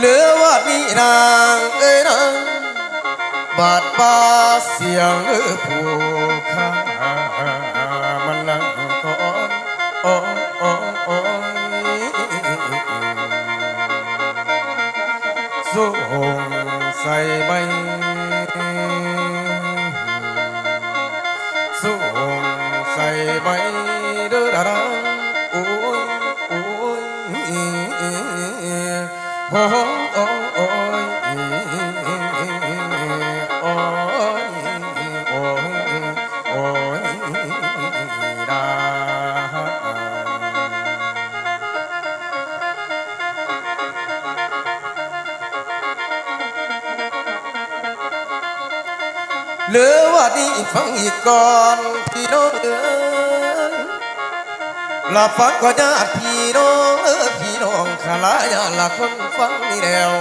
เหลือว่านี่นางเอ้ยนางบาดปาเสียงเอ้อผัว โอ้โอ้โอ้ยโอ้ยโอ้ยโอ้ยดาเหลือว่านี่ฟังอีกก่อนพี่น้องเอ๋ยลาฟังกว่าญาติพี่น้องเออพี่น้องขา ลายาละคนฟังนี่แล้ว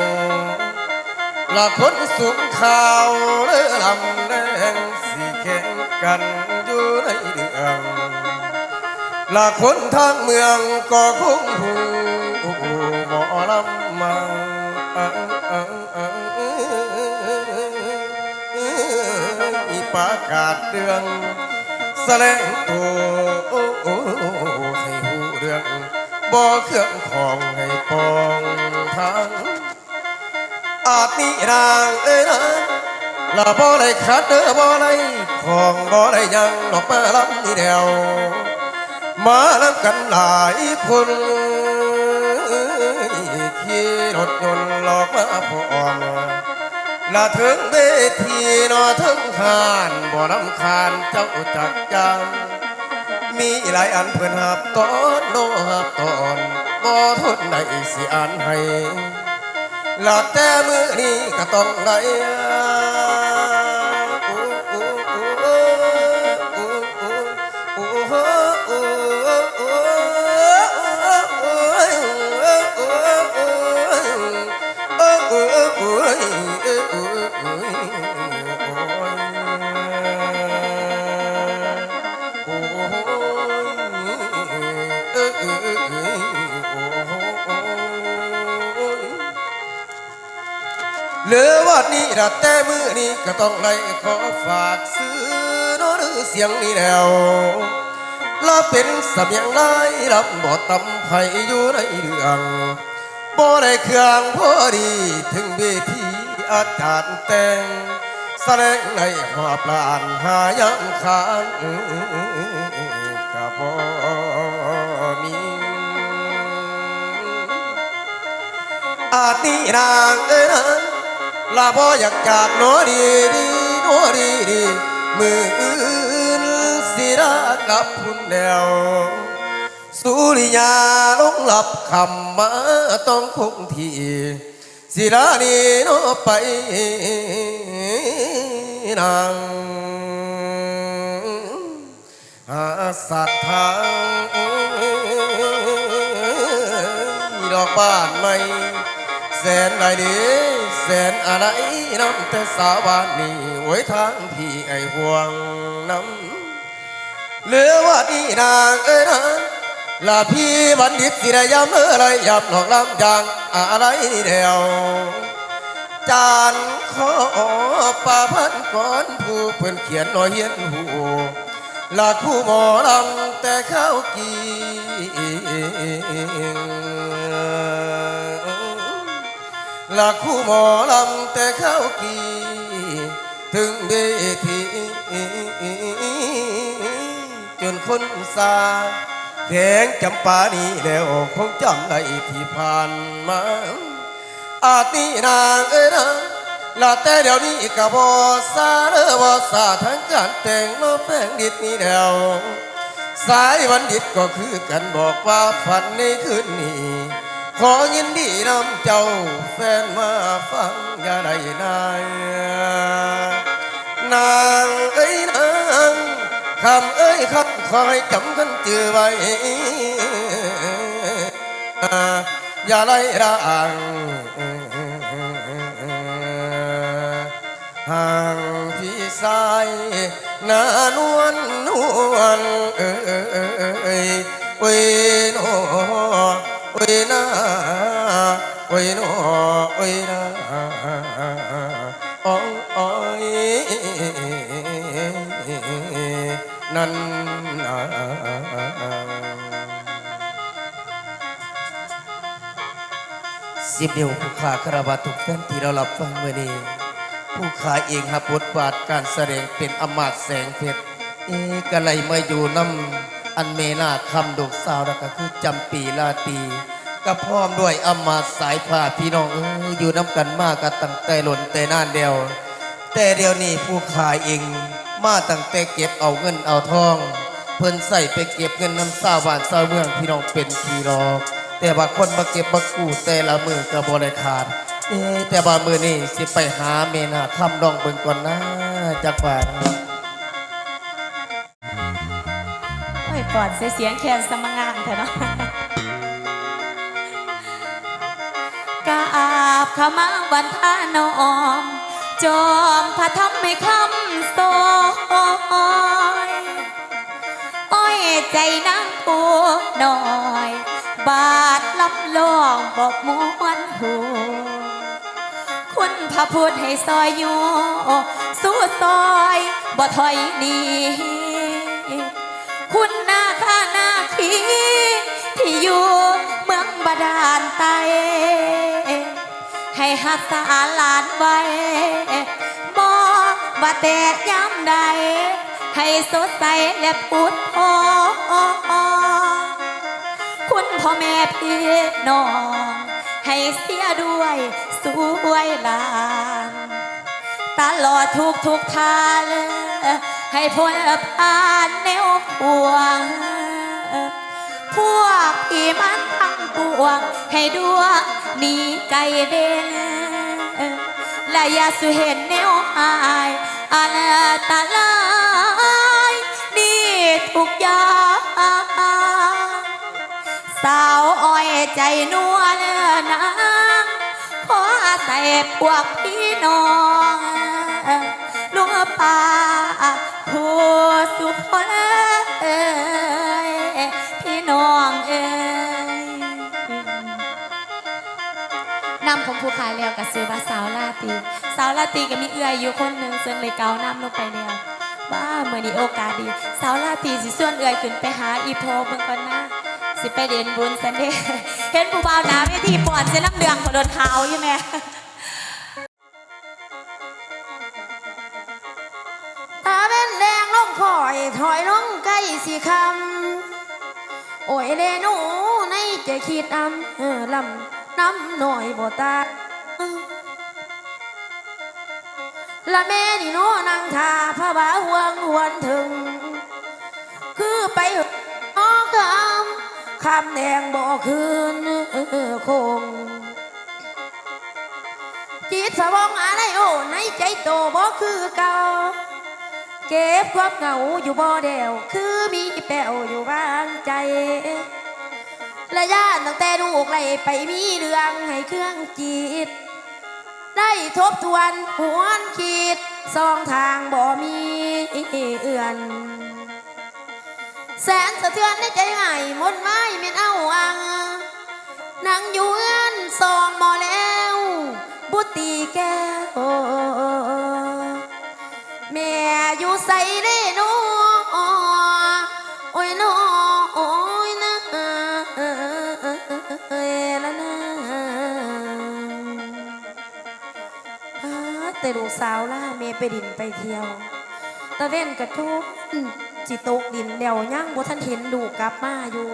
ละคนสุขข่าวเลือลำแดงสีแข่งกันอยู่ในเดืองละคนทางเมืองก็คงหูหมอลำมาอีปากาศเดืองแสลงตัว บ่เครื่องของให้ปองทางอาจนี่นางเอ้ยนะละบ่ได้ขาดเด้อบ่ได้ของบ่ได้ยังดอกมาลำนี่เดียว มาลำกันหลายคนขี่รถยนต์หลอกมาพร้อมละถึงเวทีนอถึงหานบ่ลำคาญเจ้าจักจัง มีหลายอันเพื่อนหับตอนโนหับตอนบ่ทนได้สิอันให้หละแต่มือนี้ก็ต้องไหน เหลือวัดนี้ละแต่มือนี้ก็ต้องไล่ขอฝากซื้อน้หรือเสียงนี้แล้วลาเป็นสำเนียงไล่ลำบ่ตำไผอยู่ในเรื่องบ่ได้เครื่องพอดีถึงเวทีอาจารย์แต่งแสดงในหอบลานหายังคางกับบ่มีอาจนี่นางเอ้ยนะ ลาบ่อยากจากโนดีดีโนดีดีมืออื่นสิรักับคุณเดียวสุริยาลงหลับคำมาต้องคงที่สิลานีโนไปนางหาสัตว์ทางดอกบ้านใหม่แสนไรดี สนอะไรน้ำแต่สาวานนี้ไว้ทางพี่ไอห่วงน้ำเหลือว่าดีนางเอ้ยนะลาพี่บัณฑิตสิได้ยำเมื่อไรยำหลอกลำยางอะไรเดียวจานขอป่าพันก่อนผู้เพิ่นเขียนน้อยเฮียนหูลาคู่หมอลำแต่เข้ากี ลาคู่หมอลำแต่เข้ากีถึงเวทีจนคนสาแขงจำปานี้แล้วคงจำได้ที่ผ่านมา อาตีนางเอ้ยนะลาแต่เดี๋ยวนี้ก็บอซาเด้อบอซาทั้งการแต่งโลแป้งดิดนี่แล้วสายวันดิดก็คือกันบอกว่าฝันในคืนนี้ ขอยินดีนำเจ้าแฟนมาฟังอย่าได้นายนางเอ้ยนางคำเอ้ยคำคอยจำกันจือไว้อย่าไล่ร่างห่างพี่สายนานวลนวลเอ้ยเว้ยโอ้ย นาเว้ยโนเว้ยนาอ้อยอ้อยนั่นสิบเดียวผู้ขาคารวะทุกท่านที่เรารับฟังเมื่อนี้ผู้ขาเองฮับบทบาทการแสดงเป็นอมาตแสงเพชรเอ๊ะก็เลมาอยู่น้ำอันเมนาคำดกสาวแล้วก็คือจำปีลาตี รีก็พร้อมด้วยอำมาสายผ้าพี่น้องเอ้ยอยู่น้ำกันมากกันตั้งแต่หล่นแต่นานเดียว แต่เดี๋ยวนี้ผู้ขายเองมาตั้งแต่เก็บเอาเงินเอาทอง เพิ่นใส่ไปเก็บเงินน้ำซาวบ้านซาวเมืองพี่น้องเป็นทีรอก แต่บางคนมาเก็บมากู้แต่ละมือก็บ่ได้ขาดเอ๊แต่บางมือนี่สิไปหาเมนาคำดองเบิ่งก่อนนะจักบาทโอ้ยก่อนเสียเสียงแคนสมังงามเถอะเนาะ กราบขมาวันทานอม จอมพระธรรมไม่คำสอยอ้อยใจนางผู้น้อย บาดลำลองบอกมวนหูคุณพระพุทธให้ซอยอยู่สู้ซอยบ่ถอยหนีคุณหน้าข้าหน้าคีที่อยู่เมืองบาดาลไต ให้หักษาหลานไว้บอกว่าแต่ย้ำใด ให้สดใสและพุดพอคุณพ่อแม่พี่น้อง ให้เสียด้วยสวยลานตลอดทุกทุกทางให้พ้นผ่านแนวปวง พวกที่มันทั้งปวง ให้ดวงนีไกลเด่นและอย่าสุเห็นแนวหายอันตรายนี่ทุกอย่างสาวอ้อยใจนัวเนื้นางขออาศัยพวกพี่น้องลุงป่าผู้สุขเอ้ยพี่ น้องเอ้ยนำของผู้ขายแล้วกับซื้อว่าสาวลาตีสาวลาตีก็มีเอื้อยอยู่คนหนึ่งซึ่งเลยเกานำลงไปแล้วว่าเมื่อนี้โอกาสดี สาวลาตีสิส่วนเอื้อยขึ้นไปหาอีโพเบิ่งก่อนนะสิไปเด่นบุญสันเดย์เห็นผู้บ่าวหนาเวทีปอดเส้นน้ำเหลืองของโดนขาวอยู่ไหมตาเป็นแดงลงคอยถอยลงใกล้สีคำ โอ้ยเลหนูในใจคิดอำเออลำน้ำหน่อยบ่ตาละแม่นี่โนนางทาพระบาห่วงหวนถึง คือไปนองคำคำแดงบ่คืนเอคง จิตสวองอะไรโอ้ในใจโตบ่คือเก่า เก็บความเหงาอยู่บ่เดวคือมีแป้วอยู่บางใจและย่านตั้งแต่ลูกไล่ไปมีเรื่องให้เครื่องจิต ได้ทบทวนหวนคิดสองทางบ่มีเอื่อน แสนสะเทือนในใจง่ายมนต์ไม้เม็นเอาอังนั่งอยู่เอื้อนสองหมอแล้ว บุตรีแก้ว แม่อยู่ใส่เด้นอโอ้ยนอโอ้ยนะเอละนะพาแต่ลูกสาวล่าเมไปดินไปเที่ยว ตะเว้นกระทุกจิตกดินเดี่ยวย่างบ่ทันเห็นลูกกลับมาอยู่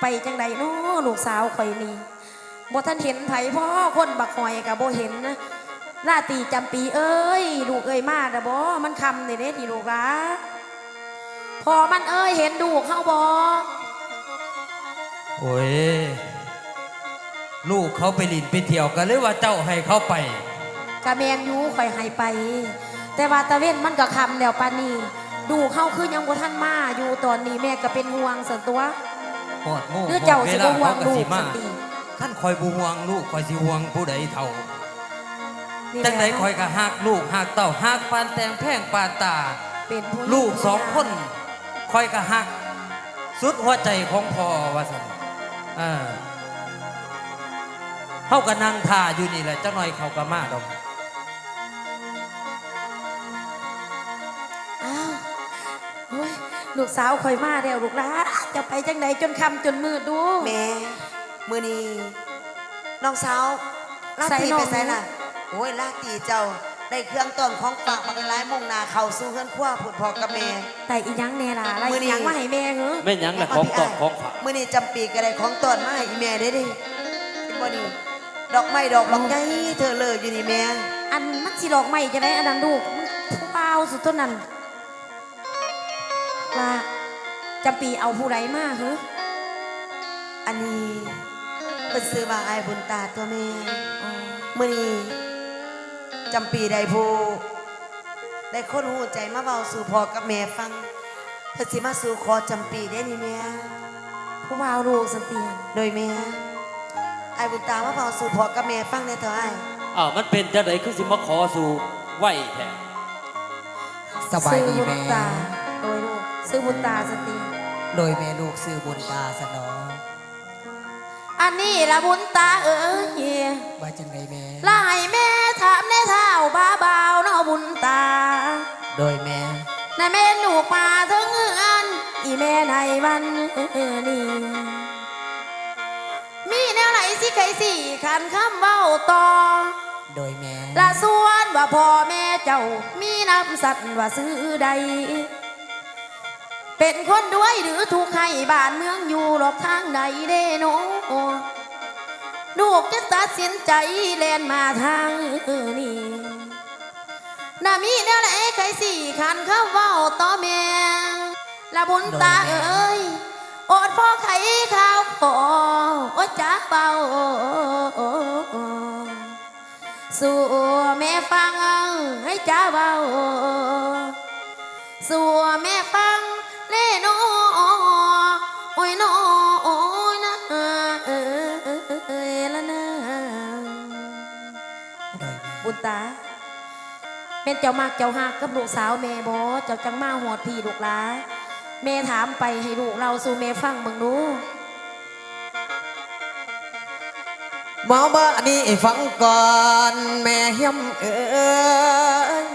ไปจังใดน้ลูกสาวข่อยนี่บ่ทันเห็นไผพ่อคนบักหอยกับบ่เห็นนะ ลาตรีจำปีเอ้ย ลูกเอ้ยมาดะบ่มันคำเด้เด้นี่ลูกหละพอมันเอ้ยเห็นลูกเข้าบ่โอ้ย ลูกเขาไปลินไปเที่ยวกันเลยว่าเจ้าให้เขาไปกะแมงอยู่ข่อยให้ไป แต่ว่าตะเว้นมันก็คำแล้วปานนี้ดูเข้าคือยังบ่ทันมาอยู่ตอนนี้แม่ก็เป็นห่วงส่วนตัวหอดโง่หรือเจ้าหอดเวสิลาบ่ห่วเขางก็ลูสิกมาสันติขั้นคอยบูห่วงลูกคอยสิห่วงผู้ใดเท่านี่ จังไดแหละคอยก็หักลูกหักเต้าหักปานแตงแพงปานตา เป็นผู้หญิลูกสองคนคอยก็หัก สุดหัวใจของพ่อว่าสันเออเขาก็นั่งท่าอยู่นี่แหละเจ้าหน่อยเขาก็มาดอกอ้าวโอ้ยลูกสาวคอยมาแล้วลูกหลานจะไปจังไหนจนคำจนมืดดูแม่มือนี้น้องสาวลาใส่ตีน้องไปใส่ล่ะ โอ้ยลาตีเจ้าได้เครื่องต้นของฝากบักหลายมุ่งหนาเข้าสู่เฮือนครัวผุดพอกับแม่แต่อีหยังแน่ล่ะอะไรมื้อนี้ อีหยังมาให้แม่เหรอแม่นหยังแหละของตอกของฝากมือนี้จำปีก็ได้ของต้นมาให้อีแม่ได้ดิเห็นบ่นี่ดอกไม้ดอกบางใหญ่เธอเลยอยู่นี่แม่อันมันสิหลอกไม่จะได้อันนั้นลูกมันผู้เบาสุดต้นนั้นว่าจำปีเอาผู้ใดมาเหรออันนี้เป็นซื้อว่าอายบุญตาตัวแม่มือนี้ จำปีได้ผู้ได้คนหูใจมาเบาสู่พอกับแม่ฟังเพื่อสิมาสู่ขอจำปีได้นี่แม่ผู้เบาลูกสเตียนโดยแม่ไอ้บุญตามาเผาสู่พ่อกับแม่ฟังในเถอะไอ้อ้าวมันเป็นจังไดคือสิมาขอสู่ไหวแท้สบายดีซื้อบุแม่ญตาโดยลูกซื้อบุญตาสเตียนโดยแม่ลูกซื้อบุญตาสนองอันนี้ละบุญตาเอ้ยว่าจังไดแม่ลายแม่ ถามในเท้าบ้าเบาเนาะบุญตา โดยแม่ในแม่ลูกมาถึงเอือนอีแม่ในวันนี้มีแนวไหนสิใครสี่ขันคำเว้าต่อ โดยแม่ละส่วนว่าพ่อแม่เจ้ามีน้ำสัตว์ว่าซื้อใด เป็นคนด้วยหรือถูกให้บ้านเมืองอยู่หรอกทางใดเด้โน ลูกจะตัดสินใจแลนมาทางนี้น่ามีแนวไหนใครสี่ขันเข้าเว้าต่อแม่ละบุญตาเอ้ยอดพ่อไข่ข้าวพอโอ้จ้าเบาสู่แม่ฟังให้จ้าเบาสู่แม่ฟังเล่นู บุญตาเป็นเจ้ามากเจ้าหักกับลูกสาวแม่บอเจ้าจังมาหอดพี่ลูกหลาแม่ถามไปให้ลูกเราสู่แม่ฟังบิ่งดูมาบ้านี้ฟังก่อนแม่เฮียมเอ้ย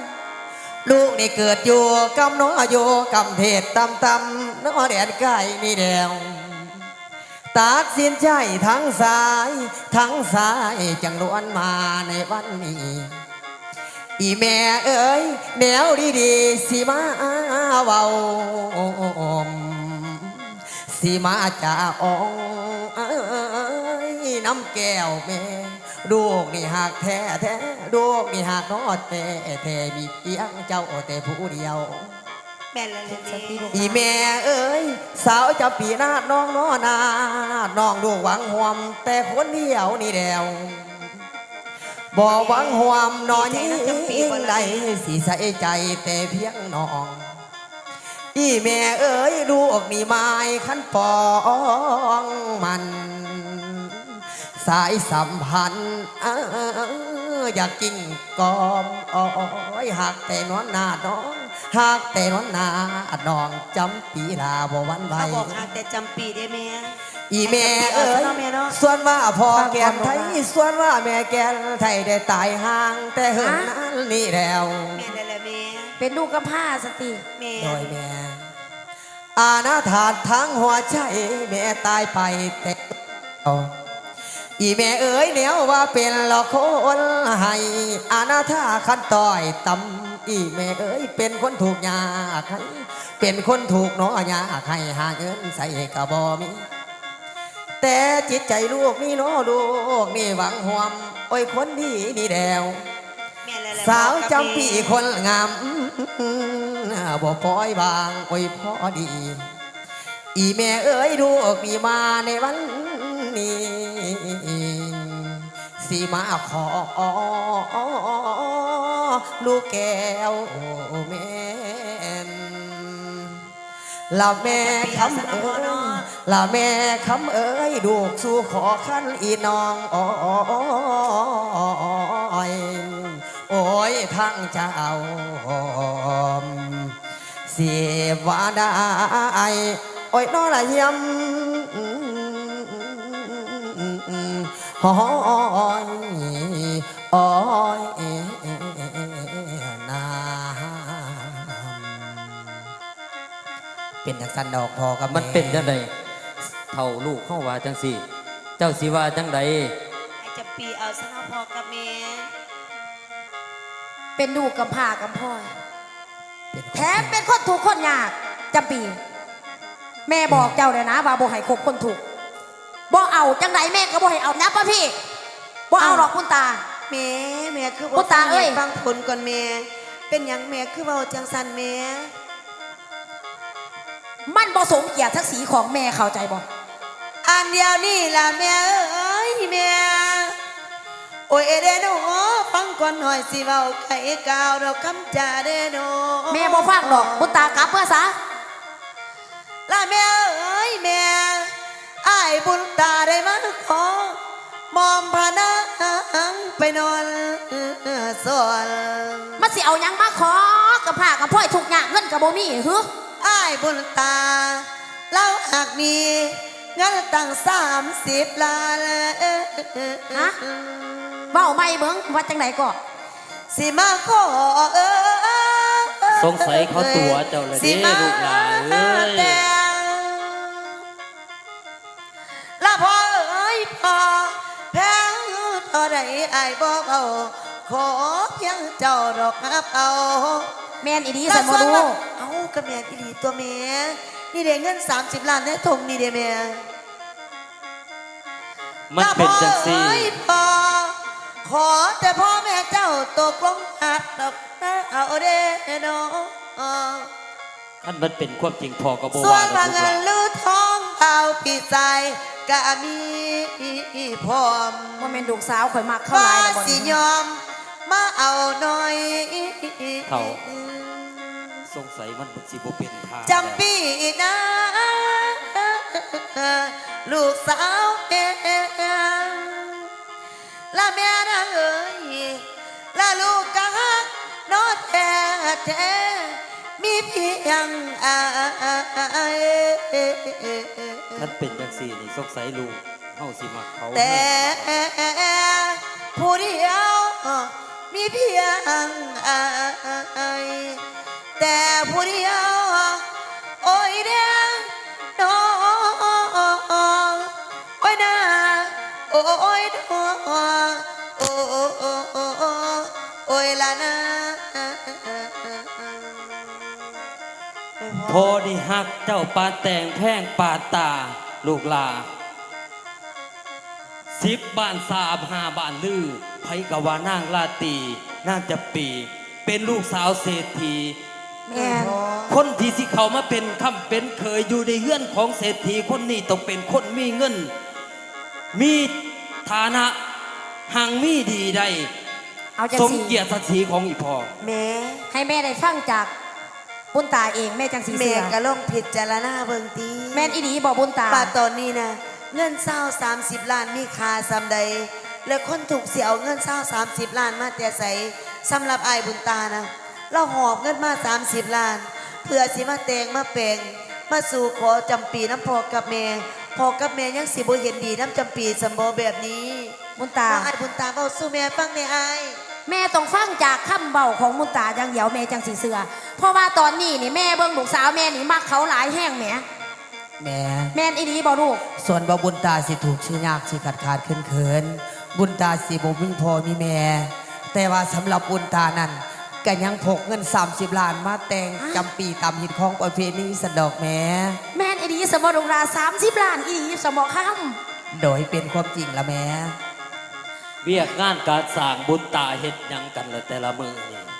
ลูกนี่เกิดอยู่กำน้ออยู่กำเทศตำตำน้อแดนไก่นี่แดว ตัดสินใจทั้งสาย ทั้งสายจังล้วนมาในวันนี้ อีแม่เอ้ยแนวดีๆสิมาเว้าสิมาจะอองเอ้ยน้ำแก้วแม่ลูกนี่หักแท้แท้ลูกนี่หักนอแต่แต่มีเพียงเจ้าแต่ผู้เดียว แม่ละเลยนี่อีแม่เอ้ยสาวจะปีนาดน้องน้อนาน้องลูหวังหวม แต่คนเดียวนี่แดวบ่หวังหวมนอนยิ่งใดสิใสใจแต่เพียงน้องอีแม่เอ้ยลูกนี่ไม้ขันปองมัน สายสัมพันธ์เอ้ออยากกิ้งกอมอ้อยหักแต่นอนหน้าน้องหักแต่นอนหน้าน้องจำปีลาบ่หวันไหวเขาบอกหากแต่จำปีได้แม่อีแม่เอ้ยเนาะแม่เนาะส่วนว่าพ่อแก่นไทยส่วนว่าแม่แก่นไทยได้ตายห่าง แต่เหินนั้นนี่แล้วแม่ได้แล้วแม่เป็นลูกกับผ้าสติแม่โดยแม่อาณาถาทั้งหัวใจแม่ตายไปแต่เอาอีแม่เอ๋ยแนวว่าเป็นหลอกคนให้อาณาถาขันต่อยตำอีแม่เอ๋ยเป็นคนถูกยากให้เป็นคนถูกหนอยากให้หาเงินใส่กระบอมีแต่จิตใจลูกนี่เน้อลูกนี่หวังห่วมโอ้ยคนดีนี่แดวแม่ละเลยสาวจำปีคนงามบ่ปล่อยบางโอ้ยพอดี อีแม่เอ้ยลูกมีมาในวันนี้ สีมาขอลูกแก้วแม่นลาแม่คำเอ้ยละแม่คำเอ้ยดูกสู่ขอขั้นอีน้องอ้อยโอ้ยทั้งเจ้าเสียวาได้โอ้ยน้อละยี่ยม หอยอ้อยน้ำเป็นจังสันดอกพอกับมันเป็นจังไดเท่าลูกเข้าว่าจังสี่ เจ้าสิว่าจังไดไอ้จำปีเอาสนอพอกับแม่เป็นดูกกำพร้ากำพร้อยเป็นแถมเป็นคนถูกข์คนยากจำปี แม่บอกเจ้าเลยนะว่าบ่ให้คบคนถูกข์บ่ เอาจังไดแม่ก็บ่ให้เอานะป้าพี่บ่เอาหรอกคุณตา แม่แม่คือคุณตาเอ้ยฟังผลก่อนแม่เป็นหยังแม่คือเว้าจังสันแม่มันบ่สมเกียรติทักษีของแม่เข้าใจบ่อันเดียวนี่ล่ะแม่เอ้ยแม่โอ้ยเดโนฟังก่อนหน่อยสิเว้าไข่กาวดอกคำจาเดโนแม่บ่ฟังหรอกคุณตากลับเพื่อซะล่ะแม่เอ้ยแม่อ้ายบุญตาได้มาขอมอมพานังไปนอนสวนมันสิเอาหยังมาขอกำพร้ากำพร้อยทุกอย่างเงินก็บ่มีฮึอ้ายบุญตาเล่าหากมีเงินตั้งสามสิบล้านฮะเว้าไม่เบิ่งว่าจังไดก็สิมาขอเออสงสัยเขาตัวเจ้าเลยสิเด้มาลูกหลานเอ้ย เท่าใดอายบอกเอาขอเพียงเจ้าดอกฮับเอาแม่นอีดีสันบ่รู้เอากระแมนอีหลีตัวแม่นี่เด้เงิน30ล้านในทงนี่เด้แม่มันเป็นจังสี่ละพ่อเอ้ยพ่อขอแต่พ่อแม่เจ้าตกลงหักดอกนะเอาเด้เนาะคันมันเป็นความจริงพอก็บ่ส่วว่านดอกว่าลูกหเงิลานนลือทอง เอาพี่ใจก็มีพร้อมว่าแม่นลูกสาวข่อยมักเข้าว่าหลายแล้วบ่สินี่ยอม มาเอาหน่อยเท่า สงสัยมันสิบ่เป็นทางจำปีนะลูกสาวเองละแม่นะเอ้ยละลูกกะนอแท้แท้ มีเพียงอายคันเป็นจังสี่นี่สงสัยลูกเฮาสิมักเขาแต่ผู้เดียวมีเพียงอายแต่ผู้เดียวโอ้ยเดี พอไดีฮักเจ้าปานแต่งแพงปาดตาลูกหลาสิบบ้านสามห้าบ้านลือไผกะว่านางลาตรีนางจะปี เป็นลูกสาวเศรษฐีแม่นคนที่สิเขามาเป็นคำเป็นเคยอยู่ในเฮือนของเศรษฐีคนนี้ต้องเป็นคนมีเงิน มีฐานะหังมีดีได้เอาจังสมสิเกียรติศักดิ์ศรีของอีพอแม่ให้แม่ได้ฟังจาก บุญตาเองแม่จังสีแม่เสือก็ลองผิดจารณาเบิ่งตีแม่นอีดีบอกบุญตาป่าตอนนี้นะเงินเศร้าสามสิบล้านมีค่าซ้ำใด แล้วคนถูกเสียเอาเงินเศร้าสามสิบล้านมาแต่ใสสำหรับอายบุญตานะเราหอบเงินมาสามสิบล้าน เพื่อสิมาแต่งมาแปลงมาสู่ขอจำปีน้ำพอกับแม่พอกับแม่ยังสิบ่เห็นดีน้ำจำปีสมบแบบนี้บุญตา ว่าอายบุญตาเบาสู้แม่ฟังในอาย แม่ต้องฟังจากคำเบาของบุญตาอย่างเดียวแม่จังสีเสือ เพราะว่าตอนนี้นี่แม่เบิ่งลูกสาวแม่นี่มักเขาหลายแห้งแหมแม่แม่นอีดีบอกลูกส่วนบ่บุญตาสิถูกชื่อยากสิขาดขาดเขินเขินบุญตาสิบ่มีพ่อมีแม่แต่ว่าสำหรับบุญตานั้นก็ยังพกเงิน 30 ล้านมาแต่งจำปีตามหินของประเพณีสะดอกแม่แม่นอีดีสมบรุงราสามสิบล้านอีดีสมบค่โดยเป็นความจริงละแม่เวียกงานการสร้างบุญตาเฮ็ดหยังกันเลยแต่ละมือนี่ำ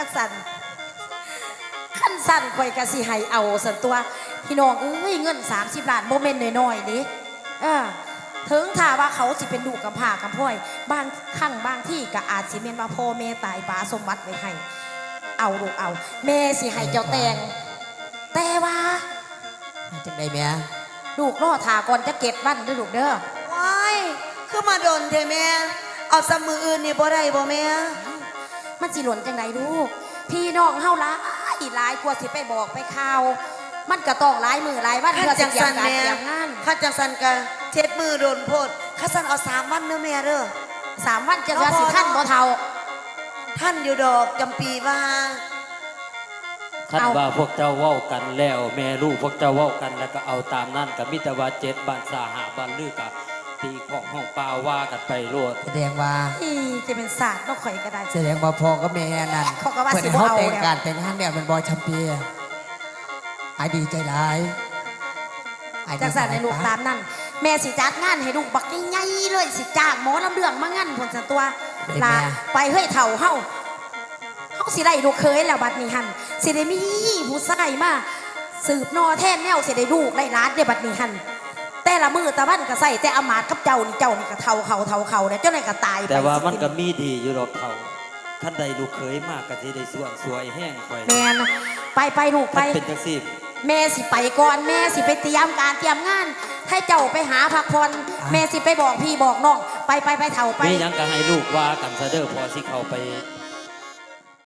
กระสันขั้นสั่นข่อยกะสิให้เอาสันตัว พี่น้องเอ้ยเงิน 30ล้านโมเมนต์น้อยๆนี่เออถึงถ้าว่าเขาสิเป็นลูกกำพร้ากำพร้อย บางครั้งบางที่ก็อาจสิเมนว่าพ่อแม่ตายป้าสมบัติไว้ให้เอาลูกเอา แม่สิให้เจ้าแต่งแต่ว่าจังไดแม่ลูกรอถาก่อนจะเก็ดวันเด้อลูกเด้อว้ายคือมาโดนเทแม่เอาสมืออื่นนี่บ่ได้บ่แม่ มันสิหล่นจังไดลูก พี่น้องเฮาหลายหลายกว่าสิไปบอกไปข่าว มันก็ต้องหลายมือหลายวันข้าเพื่อสิจังเตรียสัมนการแม่เตรียมงานข้าจังสันกะเช็ดมือโดนโพดข้าสันเอาสามวันเด้อแม่เด้อ สามวันจะว่าสิท่านบ่เท่า ท่านอยู่ดอกจำปีว่า คันเอา ว่าพวกเจ้าเว้ากันแล้ว แม่ลูกพวกเจ้าเว้ากันแล้วก็เอาตามนั่นกับมิตรว่าเจ็ดบ้านสาหาบ้านลือกับ ตีของห้องปลาว่ากันไปโลดแสดงว่าอีจะเป็นศาสตร์เนาะข่อยก็ได้แสดงว่าพ่อกับแม่นั่นเขาก็ว่าเพิ่นสิให้บ่เขาเอาแต่งแล้วการแต่งงานเนี่ยมันบอยชัมเปียอายดีใจร้ายอายดีจังสันในลูกตามนั่น แม่สิจัดงานให้ลูกบักใหญ่ๆเลยสิจ้างหมอลำเรื่องมางั้นผลสันตัวลาไปเฮ้ยเถ่าเฮาเฮาสิได้ลูกเคยแล้วบัดนี้หันสิได้มีผู้ชายมาสืบนอแท่นแนวสิได้ลูกได้ร้านได้บัดนี้หัน แต่ละมือตะวันก็ใส่แต่อามาดกับเจ้านี่เจ้านี่ก็เท่าเขาเท่าเขาเนี่ยเจ้านี่ก็ตายไปแต่ว่ามันสิก็มีดีอยู่ดอกเขาท่านใดลูกเคยมากก็สิได้ส่วนสวยแห้งไปแมนไปไปลูกไปมันเป็นจังซี่แม่สิไปก่อนแม่สิไปเตรียมการเตรียมงาน ให้เจ้าไปหาพักผ่อนแม่สิไปบอกพี่บอกน้องไปไปไปเถ่าไป มีหยังก็ให้ลูกว่ากันซะเด้อพอสิเข้าไป